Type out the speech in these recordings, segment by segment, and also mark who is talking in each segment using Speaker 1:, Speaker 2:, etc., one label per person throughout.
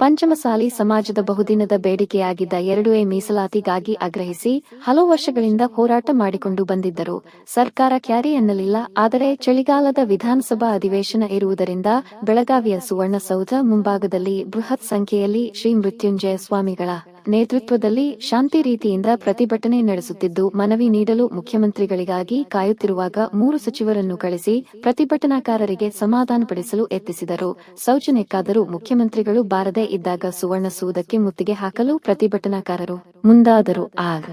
Speaker 1: ಪಂಚಮಸಾಲಿ ಸಮಾಜದ ಬಹುದಿನದ ಬೇಡಿಕೆಯಾಗಿದ್ದ ಎರಡು ಎ ಮೀಸಲಾತಿಗಾಗಿ ಆಗ್ರಹಿಸಿ ಹಲವು ವರ್ಷಗಳಿಂದ ಹೋರಾಟ ಮಾಡಿಕೊಂಡು ಬಂದಿದ್ದರು. ಸರ್ಕಾರ ಕ್ಯಾರಿ ಎನ್ನಲಿಲ್ಲ. ಆದರೆ ಚಳಿಗಾಲದ ವಿಧಾನಸಭಾ ಅಧಿವೇಶನ ಇರುವುದರಿಂದ ಬೆಳಗಾವಿಯ ಸುವರ್ಣಸೌಧ ಮುಂಭಾಗದಲ್ಲಿ ಬೃಹತ್ ಸಂಖ್ಯೆಯಲ್ಲಿ ಶ್ರೀ ಮೃತ್ಯುಂಜಯ ಸ್ವಾಮಿಗಳ ನೇತೃತ್ವದಲ್ಲಿ ಶಾಂತಿ ರೀತಿಯಿಂದ ಪ್ರತಿಭಟನೆ ನಡೆಸುತ್ತಿದ್ದು ಮನವಿ ನೀಡಲು ಮುಖ್ಯಮಂತ್ರಿಗಳಿಗಾಗಿ ಕಾಯುತ್ತಿರುವಾಗ ಮೂರು ಸಚಿವರನ್ನು ಕಳಿಸಿ ಪ್ರತಿಭಟನಾಕಾರರಿಗೆ ಸಮಾಧಾನಪಡಿಸಲು ಯತ್ನಿಸಿದರು. ಸೌಜನ್ಯಕ್ಕಾದರೂ ಮುಖ್ಯಮಂತ್ರಿಗಳು ಬಾರದೇ ಇದ್ದಾಗ ಸುವರ್ಣ ಸೂದಕ್ಕೆ ಮುತ್ತಿಗೆ ಹಾಕಲು ಪ್ರತಿಭಟನಾಕಾರರು ಮುಂದಾದರು. ಆಗ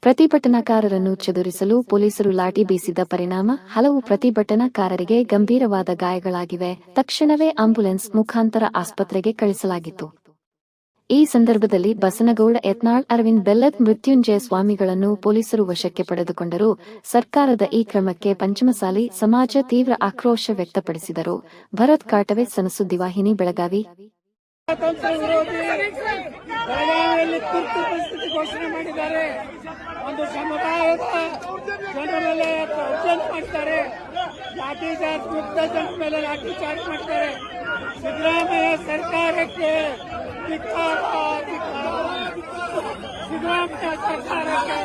Speaker 1: ಪ್ರತಿಭಟನಾಕಾರರನ್ನು ಚದುರಿಸಲು ಪೊಲೀಸರು ಲಾಠಿ ಬೀಸಿದ ಪರಿಣಾಮ ಹಲವು ಪ್ರತಿಭಟನಾಕಾರರಿಗೆ ಗಂಭೀರವಾದ ಗಾಯಗಳಾಗಿವೆ. ತಕ್ಷಣವೇ ಆಂಬ್ಯುಲೆನ್ಸ್ ಮುಖಾಂತರ ಆಸ್ಪತ್ರೆಗೆ ಕಳಿಸಲಾಗಿತ್ತು. ಈ ಸಂದರ್ಭದಲ್ಲಿ ಬಸನಗೌಡ ಯತ್ನಾಳ್, ಅರವಿಂದ್ ಬೆಲ್ಲದ್ ಮೃತ್ಯುಂಜಯ ಸ್ವಾಮಿಗಳನ್ನು ಪೊಲೀಸರು ವಶಕ್ಕೆ ಪಡೆದುಕೊಂಡರು. ಸರ್ಕಾರದ ಈ ಕ್ರಮಕ್ಕೆ ಪಂಚಮಸಾಲಿ ಸಮಾಜ ತೀವ್ರ ಆಕ್ರೋಶ ವ್ಯಕ್ತಪಡಿಸಿದರು. ಭರತ್ ಕಾಟವೆ ಸನಸುದ್ದಿ ವಾಹಿನಿ ಬೆಳಗಾವಿ.
Speaker 2: ಸಿದ್ದರಾಮಯ್ಯ ಸರ್ಕಾರಕ್ಕೆ ಧಿಕ್ಕಾರ, ಧಿಕ್ಕಾರ. ಸಿದ್ದರಾಮಯ್ಯ ಸರ್ಕಾರಕ್ಕೆ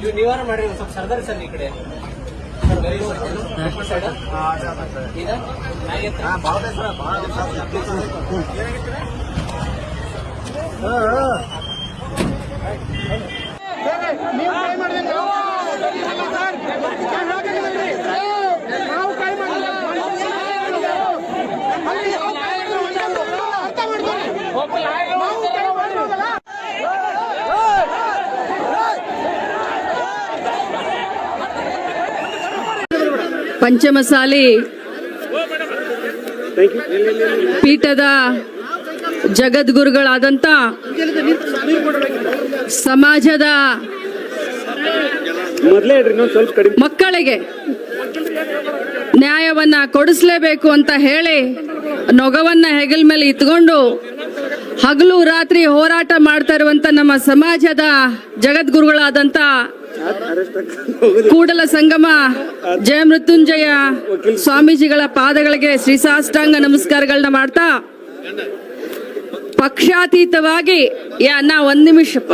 Speaker 3: ನೀವು ನಿವಾರಣೆ ಮಾಡ್ರಿ ಒಂದ್ ಸ್ವಲ್ಪ ಸರ್ದಾರಿ ಸರ್ ಈ ಕಡೆ. ಹೋಗ್ಲಾ
Speaker 2: ನೀವು ಕೈ ಮಾಡಿದ್ರೆ ನಾವು ಅಲ್ಲ ಸರ್ ನಾನು ಹಾಕಿದ್ದೀನಲ್ರಿ. ನಾವು ಕೈ ಮಾಡಿಲ್ಲ ಅಲ್ಲಿ ನಾವು ಕೈ ಮಾಡಿಲ್ಲ. ಅರ್ಥ ಮಾಡ್ಕೊಳ್ಳಿ. ನಾವು ಕೈ ಮಾಡಿರೋದಲ್ಲ.
Speaker 4: ಪಂಚಮಸಾಲಿ ಪೀಠದ ಜಗದ್ಗುರುಗಳಾದಂಥ ಸಮಾಜದ ಮಕ್ಕಳಿಗೆ ನ್ಯಾಯವನ್ನ ಕೊಡಿಸ್ಲೇಬೇಕು ಅಂತ ಹೇಳಿ ನೊಗವನ್ನ ಹೆಗಲ ಮೇಲೆ ಇತ್ಕೊಂಡು ಹಗಲು ರಾತ್ರಿ ಹೋರಾಟ ಮಾಡ್ತಾ ಇರುವಂತ ನಮ್ಮ ಸಮಾಜದ ಜಗದ್ಗುರುಗಳಾದಂತ ಕೂಡಲ ಸಂಗಮ, ಜಯ ಮೃತ್ಯುಂಜಯ ಸ್ವಾಮೀಜಿಗಳ ಪಾದಗಳಿಗೆ ಶ್ರೀಸಾಷ್ಟಾಂಗ ನಮಸ್ಕಾರಗಳನ್ನ ಮಾಡ್ತಾ, ಪಕ್ಷಾತೀತವಾಗಿ, ಯಾ, ನಾ, ಒಂದ್ ನಿಮಿಷಪ್ಪ.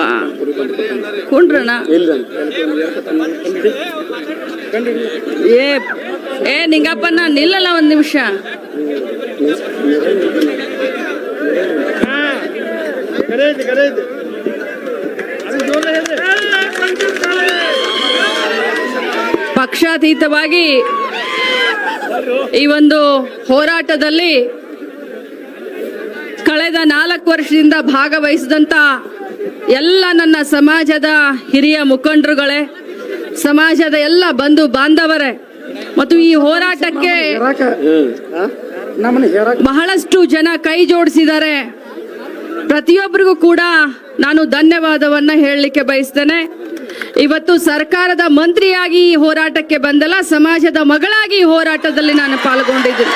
Speaker 4: ಕುಂಡ್ರಣ ಏ ಏ ನಾ ನಿಲ್ಲಲ್ಲ ಒಂದ್ ನಿಮಿಷ. ಪಕ್ಷಾತೀತವಾಗಿ ಈ ಒಂದು ಹೋರಾಟದಲ್ಲಿ ಕಳೆದ ನಾಲ್ಕು ವರ್ಷದಿಂದ ಭಾಗವಹಿಸಿದಂತ ಎಲ್ಲ ನನ್ನ ಸಮಾಜದ ಹಿರಿಯ ಮುಖಂಡರುಗಳೇ, ಸಮಾಜದ ಎಲ್ಲ ಬಂಧು ಬಾಂಧವರೇ, ಮತ್ತು ಈ ಹೋರಾಟಕ್ಕೆ ಬಹಳಷ್ಟು ಜನ ಕೈ ಜೋಡಿಸಿದ್ದಾರೆ. ಪ್ರತಿಯೊಬ್ಬರಿಗೂ ಕೂಡ ನಾನು ಧನ್ಯವಾದವನ್ನ ಹೇಳಲಿಕ್ಕೆ ಬಯಸ್ತೇನೆ. ಇವತ್ತು ಸರ್ಕಾರದ ಮಂತ್ರಿಯಾಗಿ ಈ ಹೋರಾಟಕ್ಕೆ ಬಂದಲ್ಲ, ಸಮಾಜದ ಮಗಳಾಗಿ ಹೋರಾಟದಲ್ಲಿ ನಾನು ಪಾಲ್ಗೊಂಡಿದ್ದೀನಿ.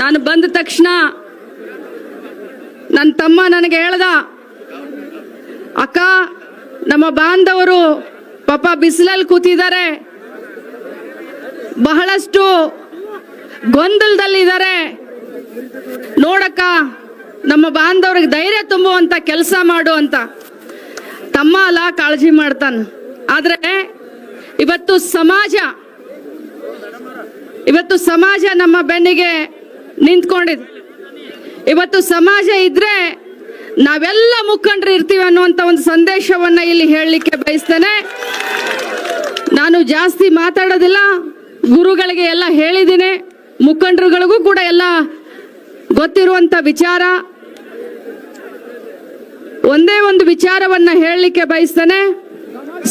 Speaker 4: ನಾನು ಬಂದ ತಕ್ಷಣ ನನ್ನ ತಮ್ಮ ನನಗೆ ಹೇಳ್ದ, ಅಕ್ಕ, ನಮ್ಮ ಬಾಂಧವರು ಪಾಪ ಬಿಸಿಲಲ್ಲಿ ಕೂತಿದ್ದಾರೆ. ಬಹಳಷ್ಟು ಗೊಂದಲದಲ್ಲಿದ್ದಾರೆ. ನೋಡಕ್ಕ, ನಮ್ಮ ಬಾಂಧವ್ರಿಗೆ ಧೈರ್ಯ ತುಂಬುವಂತ ಕೆಲಸ ಮಾಡು ಅಂತ. ತಮ್ಮ ಅಲ್ಲ ಕಾಳಜಿ ಮಾಡ್ತಾನ. ಆದ್ರೆ ಇವತ್ತು ಸಮಾಜ ಇವತ್ತು ಸಮಾಜ ನಮ್ಮ ಬೆನ್ನಿಗೆ ನಿಂತ್ಕೊಂಡಿದೆ. ಇವತ್ತು ಸಮಾಜ ಇದ್ರೆ ನಾವೆಲ್ಲ ಮುಖಂಡರು ಇರ್ತೀವಿ ಅನ್ನುವಂತ ಒಂದು ಸಂದೇಶವನ್ನ ಇಲ್ಲಿ ಹೇಳಲಿಕ್ಕೆ ಬಯಸ್ತೇನೆ. ನಾನು ಜಾಸ್ತಿ ಮಾತಾಡೋದಿಲ್ಲ, ಗುರುಗಳಿಗೆ ಎಲ್ಲ ಹೇಳಿದ್ದೀನಿ, ಮುಖಂಡರುಗಳಿಗೂ ಕೂಡ ಎಲ್ಲ ಗೊತ್ತಿರುವಂತ ವಿಚಾರ. ಒಂದೇ ಒಂದು ವಿಚಾರವನ್ನ ಹೇಳಲಿಕ್ಕೆ ಬಯಸ್ತಾನೆ.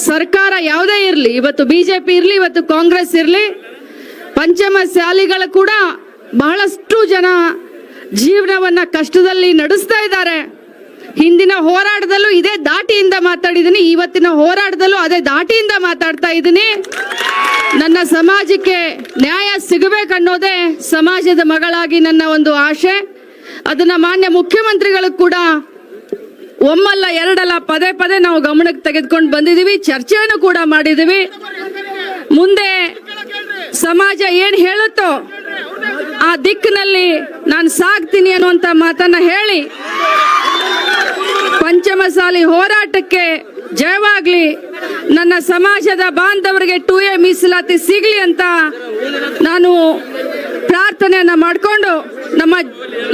Speaker 4: ಸರ್ಕಾರ ಯಾವುದೇ ಇರಲಿ, ಇವತ್ತು ಬಿಜೆಪಿ ಇರಲಿ, ಇವತ್ತು ಕಾಂಗ್ರೆಸ್ ಇರಲಿ, ಪಂಚಮ ಶಾಲಿಗಳು ಕೂಡ ಬಹಳಷ್ಟು ಜನ ಜೀವನವನ್ನ ಕಷ್ಟದಲ್ಲಿ ನಡೆಸ್ತಾ ಇದ್ದಾರೆ. ಹಿಂದಿನ ಹೋರಾಟದಲ್ಲೂ ಇದೇ ದಾಟಿಯಿಂದ ಮಾತಾಡಿದ್ದೀನಿ, ಇವತ್ತಿನ ಹೋರಾಟದಲ್ಲೂ ಅದೇ ದಾಟಿಯಿಂದ ಮಾತಾಡ್ತಾ ಇದ್ದೀನಿ. ನನ್ನ ಸಮಾಜಕ್ಕೆ ನ್ಯಾಯ ಸಿಗಬೇಕನ್ನೋದೇ ಸಮಾಜದ ಮಗಳಾಗಿ ನನ್ನ ಒಂದು ಆಶೆ. ಅದನ್ನ ಮಾನ್ಯ ಮುಖ್ಯಮಂತ್ರಿಗಳು ಕೂಡ ಒಮ್ಮಲ್ಲ, ಎರಡಲ್ಲ, ಪದೇ ಪದೇ ನಾವು ಗಮನಕ್ಕೆ ತೆಗೆದುಕೊಂಡು ಬಂದಿದ್ದೀವಿ. ಚರ್ಚೆಯನ್ನು ಕೂಡ ಮಾಡಿದ್ದೀವಿ. ಮುಂದೆ ಸಮಾಜ ಏನು ಹೇಳುತ್ತೋ ಆ ದಿಕ್ಕಿನಲ್ಲಿ ನಾನು ಸಾಗ್ತೀನಿ ಅನ್ನುವಂಥ ಮಾತನ್ನ ಹೇಳಿ. ಪಂಚಮಸಾಲಿ ಹೋರಾಟಕ್ಕೆ ಜಯವಾಗ್ಲಿ. ನನ್ನ ಸಮಾಜದ ಬಾಂಧವರಿಗೆ ಟೂ ಎ ಮೀಸಲಾತಿ ಸಿಗ್ಲಿ ಅಂತ ನಾನು ಪ್ರಾರ್ಥನೆಯನ್ನ ಮಾಡಿಕೊಂಡು ನಮ್ಮ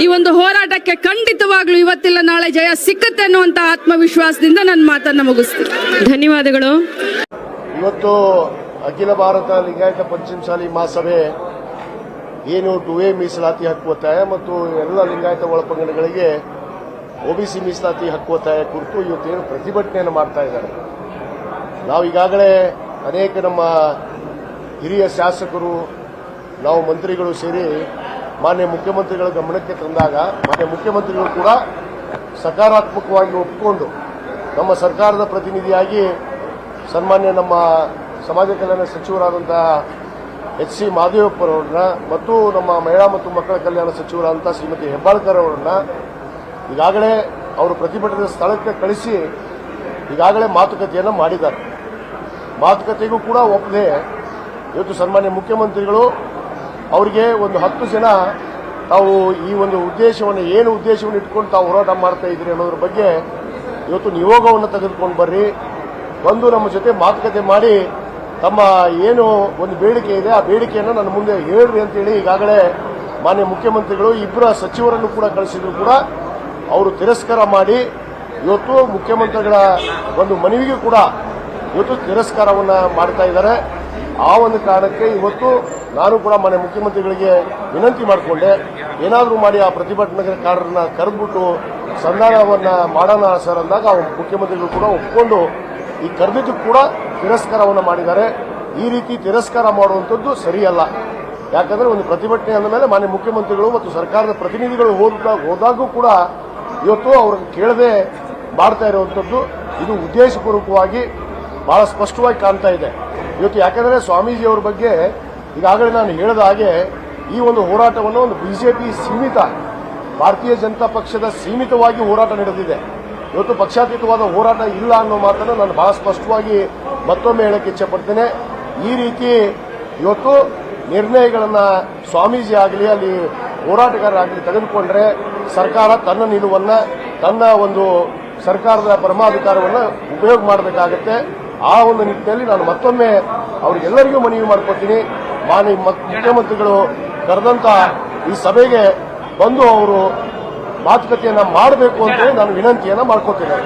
Speaker 4: ಈ ಒಂದು ಹೋರಾಟಕ್ಕೆ ಖಂಡಿತವಾಗ್ಲೂ ಇವತ್ತಿಲ್ಲ ನಾಳೆ ಜಯ ಸಿಕ್ಕತ್ತೆ ಅನ್ನುವಂತ ಆತ್ಮವಿಶ್ವಾಸದಿಂದ ನನ್ನ ಮಾತನ್ನ ಮುಗಿಸ್ತೀನಿ. ಧನ್ಯವಾದಗಳು.
Speaker 5: ಇವತ್ತು ಅಖಿಲ ಭಾರತ ಲಿಂಗಾಯತ ಪಂಚಮಸಾಲಿ ಮಹಾಸಭೆ ಏನು ಟು ಎ ಮೀಸಲಾತಿ ಹಕ್ಕು ಒತ್ತಾಯ ಮತ್ತು ಎಲ್ಲ ಲಿಂಗಾಯತ ಒಳಪಂಗಡಗಳಿಗೆ ಒಬಿಸಿ ಮೀಸಲಾತಿ ಹಕ್ಕು ಒತ್ತಾಯ ಕುರಿತು ಇವತ್ತೇನು ಪ್ರತಿಭಟನೆಯನ್ನು ಮಾಡ್ತಾ ಇದ್ದಾರೆ. ನಾವು ಈಗಾಗಲೇ ಅನೇಕ ನಮ್ಮ ಹಿರಿಯ ಶಾಸಕರು ನಾವು ಮಂತ್ರಿಗಳು ಸೇರಿ ಮಾನ್ಯ ಮುಖ್ಯಮಂತ್ರಿಗಳ ಗಮನಕ್ಕೆ ತಂದಾಗ, ಮಾನ್ಯ ಮುಖ್ಯಮಂತ್ರಿಗಳು ಕೂಡ ಸಕಾರಾತ್ಮಕವಾಗಿ ಒಪ್ಪಿಕೊಂಡು ನಮ್ಮ ಸರ್ಕಾರದ ಪ್ರತಿನಿಧಿಯಾಗಿ ಸನ್ಮಾನ್ಯ ನಮ್ಮ ಸಮಾಜ ಕಲ್ಯಾಣ ಸಚಿವರಾದಂತಹ ಎಚ್ ಸಿ ಮಾದೇವಪ್ಪರವ್ರನ್ನ ಮತ್ತು ನಮ್ಮ ಮಹಿಳಾ ಮತ್ತು ಮಕ್ಕಳ ಕಲ್ಯಾಣ ಸಚಿವರಾದಂಥ ಶ್ರೀಮತಿ ಹೆಬ್ಬಾಳ್ಕರ್ ಅವರನ್ನ ಈಗಾಗಲೇ ಅವರು ಪ್ರತಿಭಟನೆ ಸ್ಥಳಕ್ಕೆ ಕಳಿಸಿ ಈಗಾಗಲೇ ಮಾತುಕತೆಯನ್ನು ಮಾಡಿದ್ದಾರೆ. ಮಾತುಕತೆಗೂ ಕೂಡ ಒಪ್ಪದೆ ಇವತ್ತು ಸನ್ಮಾನ್ಯ ಮುಖ್ಯಮಂತ್ರಿಗಳು ಅವರಿಗೆ ಒಂದು ಹತ್ತು ಜನ ತಾವು ಈ ಒಂದು ಉದ್ದೇಶವನ್ನು, ಏನು ಉದ್ದೇಶವನ್ನು ಇಟ್ಕೊಂಡು ತಾವು ಹೋರಾಟ ಮಾಡ್ತಾ ಇದ್ರಿ ಅನ್ನೋದ್ರ ಬಗ್ಗೆ ಇವತ್ತು ನಿಯೋಗವನ್ನು ತೆಗೆದುಕೊಂಡು ಬರ್ರಿ. ಬಂದು ನಮ್ಮ ಜೊತೆ ಮಾತುಕತೆ ಮಾಡಿ, ತಮ್ಮ ಏನು ಒಂದು ಬೇಡಿಕೆ ಇದೆ, ಆ ಬೇಡಿಕೆಯನ್ನು ನನ್ನ ಮುಂದೆ ಹೇಳ್ರಿ ಅಂತೇಳಿ ಈಗಾಗಲೇ ಮಾನ್ಯ ಮುಖ್ಯಮಂತ್ರಿಗಳು ಇಬ್ಬರ ಸಚಿವರನ್ನು ಕೂಡ ಕಳಿಸಿದ್ರು ಕೂಡ ಅವರು ತಿರಸ್ಕಾರ ಮಾಡಿ, ಇವತ್ತು ಮುಖ್ಯಮಂತ್ರಿಗಳ ಒಂದು ಮನವಿಗೆ ಕೂಡ ಇವತ್ತು ತಿರಸ್ಕಾರವನ್ನು ಮಾಡ್ತಾ ಇದ್ದಾರೆ. ಆ ಒಂದು ಕಾರಣಕ್ಕೆ ಇವತ್ತು ನಾನು ಕೂಡ ಮನೆ ಮುಖ್ಯಮಂತ್ರಿಗಳಿಗೆ ವಿನಂತಿ ಮಾಡಿಕೊಂಡೆ, ಏನಾದರೂ ಮಾಡಿ ಆ ಪ್ರತಿಭಟನಾಕಾರರನ್ನ ಕರೆದ್ಬಿಟ್ಟು ಸಂಧಾನವನ್ನ ಮಾಡೋಣ ಸರ್ ಅಂದಾಗ ಆ ಮುಖ್ಯಮಂತ್ರಿಗಳು ಕೂಡ ಒಪ್ಪಿಕೊಂಡು ಈ ಕರೆದಿದ್ದು ಕೂಡ ತಿರಸ್ಕಾರವನ್ನು ಮಾಡಿದ್ದಾರೆ. ಈ ರೀತಿ ತಿರಸ್ಕಾರ ಮಾಡುವಂಥದ್ದು ಸರಿಯಲ್ಲ. ಯಾಕಂದ್ರೆ ಒಂದು ಪ್ರತಿಭಟನೆ ಅಂದ ಮೇಲೆ ಮಾನ್ಯ ಮುಖ್ಯಮಂತ್ರಿಗಳು ಮತ್ತು ಸರ್ಕಾರದ ಪ್ರತಿನಿಧಿಗಳು ಹೋದಾಗ ಹೋದಾಗೂ ಕೂಡ ಇವತ್ತು ಅವ್ರನ್ನ ಕೇಳದೆ ಮಾಡ್ತಾ ಇರುವಂಥದ್ದು ಇದು ಉದ್ದೇಶಪೂರ್ವಕವಾಗಿ ಬಹಳ ಸ್ಪಷ್ಟವಾಗಿ ಕಾಣ್ತಾ ಇದೆ. ಇವತ್ತು ಯಾಕಂದ್ರೆ ಸ್ವಾಮೀಜಿಯವರ ಬಗ್ಗೆ ಈಗಾಗಲೇ ನಾನು ಹೇಳಿದ ಹಾಗೆ ಈ ಒಂದು ಹೋರಾಟವನ್ನು ಒಂದು ಬಿಜೆಪಿ ಸೀಮಿತ, ಭಾರತೀಯ ಜನತಾ ಪಕ್ಷದ ಸೀಮಿತವಾಗಿ ಹೋರಾಟ ನಡೆದಿದೆ. ಇವತ್ತು ಪಕ್ಷಾತೀತವಾದ ಹೋರಾಟ ಇಲ್ಲ ಅನ್ನೋ ಮಾತನ್ನು ನಾನು ಬಹಳ ಸ್ಪಷ್ಟವಾಗಿ ಮತ್ತೊಮ್ಮೆ ಹೇಳಕ್ಕೆ ಇಚ್ಛಪಡ್ತೇನೆ. ಈ ರೀತಿ ಇವತ್ತು ನಿರ್ಣಯಗಳನ್ನು ಸ್ವಾಮೀಜಿ ಆಗಲಿ, ಅಲ್ಲಿ ಹೋರಾಟಗಾರರಾಗಲಿ ತೆಗೆದುಕೊಂಡ್ರೆ ಸರ್ಕಾರ ತನ್ನ ನಿಲುವನ್ನು, ತನ್ನ ಒಂದು ಸರ್ಕಾರದ ಪರಮಾಧಿಕಾರವನ್ನು ಉಪಯೋಗ ಮಾಡಬೇಕಾಗತ್ತೆ. ಆ ಒಂದು ನಿಟ್ಟಿನಲ್ಲಿ ನಾನು ಮತ್ತೊಮ್ಮೆ ಅವರಿಗೆಲ್ಲರಿಗೂ ಮನವಿ ಮಾಡ್ಕೊತೀನಿ ಮಾನ್ಯ ಮುಖ್ಯಮಂತ್ರಿಗಳು ಕರೆದಂತ ಈ ಸಭೆಗೆ ಬಂದು ಅವರು ಮಾತುಕತೆಯನ್ನ ಮಾಡಬೇಕು ಅಂತ ನಾನು ವಿನಂತಿಯನ್ನ ಮಾಡ್ಕೋತೇನೆ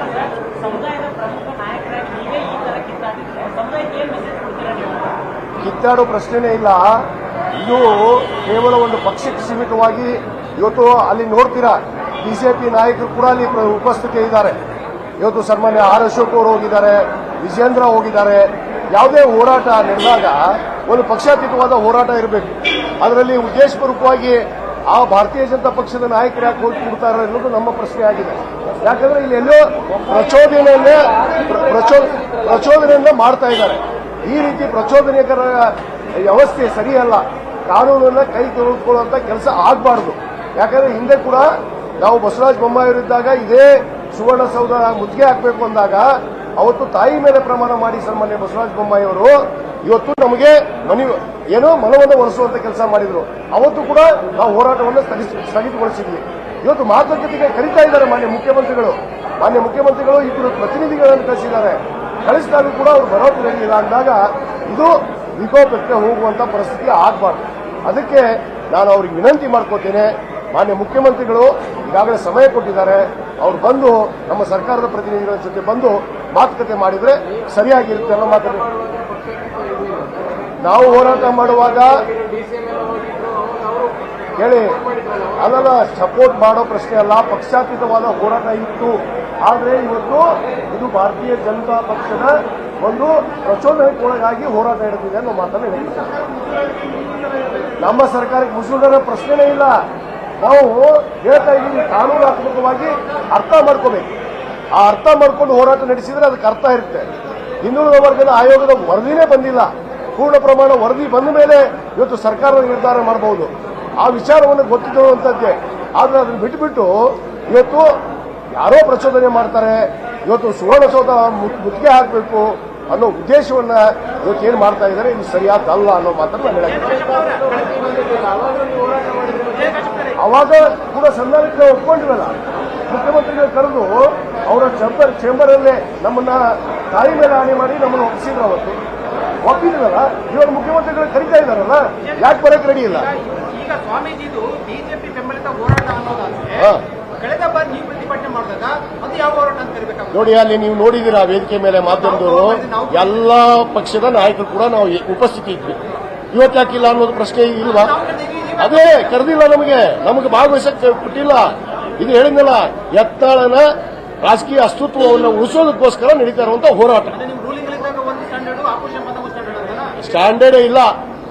Speaker 5: ಕಿತ್ತಾಡೋ ಪ್ರಶ್ನೆನೇ ಇಲ್ಲ. ಇದು ಕೇವಲ ಒಂದು ಪಕ್ಷಕ್ಕೆ ಸೀಮಿತವಾಗಿ ಇವತ್ತು ಅಲ್ಲಿ ನೋಡ್ತೀರಾ, ಬಿಜೆಪಿ ನಾಯಕರು ಕೂಡ ಅಲ್ಲಿ ಉಪಸ್ಥಿತಿ ಇದ್ದಾರೆ ಇವತ್ತು ಸನ್ಮಾನ್ಯ ಆರ್ ಅಶೋಕ್ ಅವರು ಹೋಗಿದ್ದಾರೆ. ವಿಜೇಂದ್ರ ಹೋಗಿದ್ದಾರೆ. ಯಾವುದೇ ಹೋರಾಟ ನಡೆದಾಗ ಒಂದು ಪಕ್ಷಾತೀತವಾದ ಹೋರಾಟ ಇರಬೇಕು. ಅದರಲ್ಲಿ ಉದ್ದೇಶಪೂರ್ವಕವಾಗಿ ಆ ಭಾರತೀಯ ಜನತಾ ಪಕ್ಷದ ನಾಯಕರು ಯಾಕೆ ಹೋಗಿ ಕೊಡ್ತಾರೆ ಅನ್ನೋದು ನಮ್ಮ ಪ್ರಶ್ನೆ ಆಗಿದೆ. ಯಾಕಂದ್ರೆ ಇಲ್ಲಿ ಎಲ್ಲೋ ಪ್ರಚೋದನೆಯನ್ನೇ ಪ್ರಚೋದ ಪ್ರಚೋ- ಪ್ರಚೋದನೆಯನ್ನ ಮಾಡ್ತಾ ಇದ್ದಾರೆ. ಈ ರೀತಿ ಪ್ರಚೋದನೆಕರ ವ್ಯವಸ್ಥೆ ಸರಿಯಲ್ಲ. ಕಾನೂನನ್ನ ಕೈ ತೊಳೆದುಕೊಳ್ಳುವಂತ ಕೆಲಸ ಆಗಬಾರ್ದು. ಯಾಕಂದ್ರೆ ಹಿಂದೆ ಕೂಡ ನಾವು ಬಸವರಾಜ ಬೊಮ್ಮಾಯಿಯವರಿದ್ದಾಗ ಇದೇ ಸುವರ್ಣಸೌಧ ಮುತ್ತಿಗೆ ಹಾಕಬೇಕು ಅಂದಾಗ ಅವತ್ತು ತಾಯಿ ಮೇಲೆ ಪ್ರಮಾಣ ಮಾಡಿ ಸನ್ಮಾನ್ಯ ಬಸವರಾಜ ಬೊಮ್ಮಾಯಿ ಅವರು, ಇವತ್ತು ನಮಗೆ ಮನಿ ಏನೋ ಮನವನ್ನು ಒಲಿಸುವಂತ ಕೆಲಸ ಮಾಡಿದ್ರು. ಅವತ್ತು ಕೂಡ ನಾವು ಹೋರಾಟವನ್ನು ಸ್ಥಗಿತಗೊಳಿಸಿದ್ವಿ. ಇವತ್ತು ಮಾತುಕತೆಗೆ ಕರೀತಾ ಇದ್ದಾರೆ ಮಾನ್ಯ ಮುಖ್ಯಮಂತ್ರಿಗಳು. ಮಾನ್ಯ ಮುಖ್ಯಮಂತ್ರಿಗಳು ಇಬ್ಬರು ಪ್ರತಿನಿಧಿಗಳನ್ನು ಕಳಿಸಿದ್ದಾರೆ. ಕಳಿಸಿದಾಗ ಕೂಡ ಅವರು ಇಲ್ಲ ಅಂದಾಗ ಇದು ವಿಕೋಪಕ್ಕೆ ಹೋಗುವಂತ ಪರಿಸ್ಥಿತಿ ಆಗಬಾರ್ದು. ಅದಕ್ಕೆ ನಾನು ಅವ್ರಿಗೆ ವಿನಂತಿ ಮಾಡ್ಕೋತೇನೆ, ಮಾನ್ಯ ಮುಖ್ಯಮಂತ್ರಿಗಳು ಈಗಾಗಲೇ ಸಮಯ ಕೊಟ್ಟಿದ್ದಾರೆ. ಅವ್ರು ಬಂದು ನಮ್ಮ ಸರ್ಕಾರದ ಪ್ರತಿನಿಧಿಗಳ ಜೊತೆ ಬಂದು ಮಾತುಕತೆ ಮಾಡಿದ್ರೆ ಸರಿಯಾಗಿರುತ್ತೆ ಅನ್ನೋ ಮಾತನ್ನು ನಾವು ಹೋರಾಟ ಮಾಡುವಾಗ ಹೇಳಿ, ಅಲ್ಲಲ್ಲ ಸಪೋರ್ಟ್ ಮಾಡೋ ಪ್ರಶ್ನೆ ಅಲ್ಲ, ಪಕ್ಷಾತೀತವಾದ ಹೋರಾಟ ಇತ್ತು. ಆದರೆ ಇವತ್ತು ಇದು ಭಾರತೀಯ ಜನತಾ ಪಕ್ಷದ ಒಂದು ಪ್ರಚೋದನೆಗೆ ಹೋರಾಟ ನಡೆದಿದೆ ಅನ್ನೋ ಮಾತನ್ನು ಹೇಳಿದ್ದಾರೆ. ನಮ್ಮ ಸರ್ಕಾರಕ್ಕೆ ಮುಸುಲ್ರ ಪ್ರಶ್ನೆನೇ ಇಲ್ಲ. ನಾವು ಹೇಳ್ತಾ ಇದ್ದೀವಿ ಕಾನೂನಾತ್ಮಕವಾಗಿ ಅರ್ಥ ಮಾಡ್ಕೋಬೇಕು. ಆ ಅರ್ಥ ಮಾಡ್ಕೊಂಡು ಹೋರಾಟ ನಡೆಸಿದ್ರೆ ಅದಕ್ಕೆ ಅರ್ಥ ಇರುತ್ತೆ. ಹಿಂದುಳಿದ ವರ್ಗದ ಆಯೋಗದ ವರದಿನೇ ಬಂದಿಲ್ಲ. ಪೂರ್ಣ ಪ್ರಮಾಣ ವರದಿ ಬಂದ ಮೇಲೆ ಇವತ್ತು ಸರ್ಕಾರ ನಿರ್ಧಾರ ಮಾಡಬಹುದು ಆ ವಿಚಾರವನ್ನು ಗೊತ್ತಿದ್ದಂಥದ್ದೇ ಆದ್ರೆ ಅದನ್ನು ಬಿಟ್ಟುಬಿಟ್ಟು ಇವತ್ತು ಯಾರೋ ಪ್ರಚೋದನೆ ಮಾಡ್ತಾರೆ. ಇವತ್ತು ಸುವರ್ಣಸೌಧ ಮುತ್ತಿಗೆ ಹಾಕಬೇಕು ಅನ್ನೋ ಉದ್ದೇಶವನ್ನ ಇವತ್ತು ಏನ್ ಮಾಡ್ತಾ ಇದ್ದಾರೆ, ಇದು ಸರಿಯಾದಲ್ಲ ಅನ್ನೋ ಮಾತನ್ನು ನಾನು ಅವಾಗ ಕೂಡ ಸಂಧಾನಕ್ಕೆ ಒಪ್ಕೊಂಡಿರಲ್ಲ. ಮುಖ್ಯಮಂತ್ರಿಗಳು ಕರೆದು ಅವರ ಚೇಂಬರ್ ಚೇಂಬರಲ್ಲೇ ನಮ್ಮನ್ನ ತಾಯಿ ಮೇಲೆ ಹಾನಿ ಮಾಡಿ ನಮ್ಮನ್ನು ಒಪ್ಪಿಸಿದ್ರು ಅವತ್ತು. ಒಪ್ಪಿದ್ರಲ್ಲ ಇವಾಗ ಮುಖ್ಯಮಂತ್ರಿಗಳು ಕರಿತಾ ಇದ್ದಾರಲ್ಲ ಯಾಕೆ ಬರೋಕೆ ರೆಡಿ ಇಲ್ಲ?
Speaker 2: ಈಗ ಸ್ವಾಮೀಜಿದು ಬಿಜೆಪಿ ಬೆಂಬಲಿತ ಹೋರಾಟ ಅನ್ನೋದಾದ್ರೆ ಕಳೆದ ಬಾರಿ ನೀವು ಪ್ರತಿಭಟನೆ ಮಾಡಿದಾಗ ಅದು ಯಾವ ಹೋರಾಟ ಅಂತ ಕರಿಬೇಕಾಗುತ್ತೆ?
Speaker 5: ನೋಡಿ ಅಲ್ಲಿ ನೀವು ನೋಡಿದಿರ ವೇದಿಕೆ ಮೇಲೆ ಮಾಧ್ಯಮದವರು? ಎಲ್ಲ ಪಕ್ಷದ ನಾಯಕರು ಕೂಡ ನಾವು ಉಪಸ್ಥಿತಿ ಇದ್ವಿ. ಇವತ್ತು ಯಾಕಿಲ್ಲ ಅನ್ನೋದು ಪ್ರಶ್ನೆ ಇಲ್ವಾ ಅದೇ ಕರೆದಿಲ್ಲ ನಮಗೆ. ನಮಗೆ ಭಾಗವಹಿಸಕ್ಕೆ ಕೊಟ್ಟಿಲ್ಲ. ಇದು ಹೇಳಿದ್ನಲ್ಲ ಎತ್ತಾಳನ ರಾಜಕೀಯ ಅಸ್ತಿತ್ವವನ್ನು ಉಳಿಸೋದಕ್ಕೋಸ್ಕರ ನಡೀತಾ ಇರುವಂತ ಹೋರಾಟ ಸ್ಟ್ಯಾಂಡರ್ಡೇ ಇಲ್ಲ.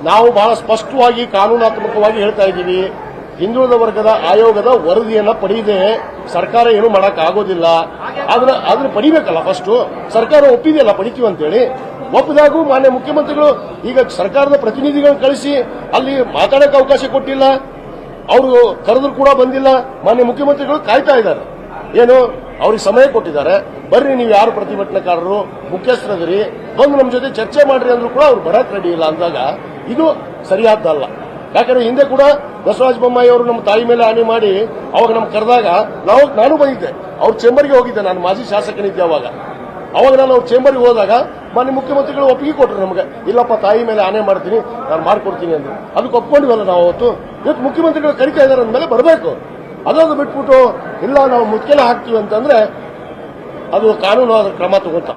Speaker 5: ನಾವು ಬಹಳ ಸ್ಪಷ್ಟವಾಗಿ ಕಾನೂನಾತ್ಮಕವಾಗಿ ಹೇಳ್ತಾ ಇದ್ದೀವಿ. ಹಿಂದುಳಿದ ವರ್ಗದ ಆಯೋಗದ ವರದಿಯನ್ನ ಪಡೆಯದೆ ಸರ್ಕಾರ ಏನು ಮಾಡಕ್ ಆಗೋದಿಲ್ಲ ಅದನ್ನ ಅದನ್ನ ಪಡಿಬೇಕಲ್ಲ ಫಸ್ಟ್ ಸರ್ಕಾರ ಒಪ್ಪಿದೆಯಲ್ಲ ಪಡಿತೀವಿ ಅಂತೇಳಿ. ಒಪ್ಪಿದಾಗೂ ಮಾನ್ಯ ಮುಖ್ಯಮಂತ್ರಿಗಳು ಈಗ ಸರ್ಕಾರದ ಪ್ರತಿನಿಧಿಗಳನ್ನ ಕಳಿಸಿ ಅಲ್ಲಿ ಮಾತಾಡಕ್ಕೆ ಅವಕಾಶ ಕೊಟ್ಟಿಲ್ಲ. ಅವರು ಕರೆದ್ರು ಕೂಡ ಬಂದಿಲ್ಲ. ಮಾನ್ಯ ಮುಖ್ಯಮಂತ್ರಿಗಳು ಕಾಯ್ತಾ ಇದ್ದಾರೆ. ಏನು? ಅವ್ರಿಗೆ ಸಮಯ ಕೊಟ್ಟಿದ್ದಾರೆ. ಬರ್ರಿ, ನೀವು ಯಾರು ಪ್ರತಿಭಟನಾಕಾರರು? ಮುಖ್ಯಸ್ಥರದಿರಿ ಬಂದು ನಮ್ಮ ಜೊತೆ ಚರ್ಚೆ ಮಾಡ್ರಿ ಅಂದ್ರೂ ಕೂಡ ಅವ್ರು ಬರಕ್ ರೆಡಿ ಇಲ್ಲ ಅಂದಾಗ ಇದು ಸರಿಯಾದ್ದಲ್ಲ ಯಾಕಂದ್ರೆ ಹಿಂದೆ ಕೂಡ ಬಸವರಾಜ ಬೊಮ್ಮಾಯಿ ಅವರು ನಮ್ಮ ತಾಯಿ ಮೇಲೆ ಹಾನಿ ಮಾಡಿ ಅವಾಗ ನಮ್ಗೆ ಕರೆದಾಗ ನಾವು, ನಾನು ಬಂದಿದ್ದೆ. ಅವ್ರ ಚೇಂಬರ್ಗೆ ಹೋಗಿದ್ದೆ, ನಾನು ಮಾಜಿ ಶಾಸಕನಿದ್ದೆ ಅವಾಗ. ಅವಾಗ ನಾನು ಅವ್ರ ಚೇಂಬರ್ಗೆ ಹೋದಾಗ ಮಾನ್ಯ ಮುಖ್ಯಮಂತ್ರಿಗಳು ಒಪ್ಪಿಗೆ ಕೊಟ್ಟರು ನಮಗೆ. ಇಲ್ಲಪ್ಪ, ತಾಯಿ ಮೇಲೆ ಆನೆ ಮಾಡ್ತೀನಿ, ನಾನು ಮಾಡ್ಕೊಡ್ತೀನಿ ಅಂದ್ರು. ಅದಕ್ಕೆ ಒಪ್ಕೊಂಡಿವಲ್ಲ ನಾವು ಅವತ್ತು? ಇವತ್ತು ಮುಖ್ಯಮಂತ್ರಿಗಳು ಕರಿತಾ ಇದ್ದಾರೆ ಅಂದಮೇಲೆ ಬರಬೇಕು. ಅದನ್ನು ಬಿಟ್ಬಿಟ್ಟು ಇಲ್ಲ ನಾವು ಮುತ್ಕೆಲೆ ಹಾಕ್ತೀವಿ ಅಂತಂದ್ರೆ ಅದು ಕಾನೂನು ಕ್ರಮ ತಗೊಂತ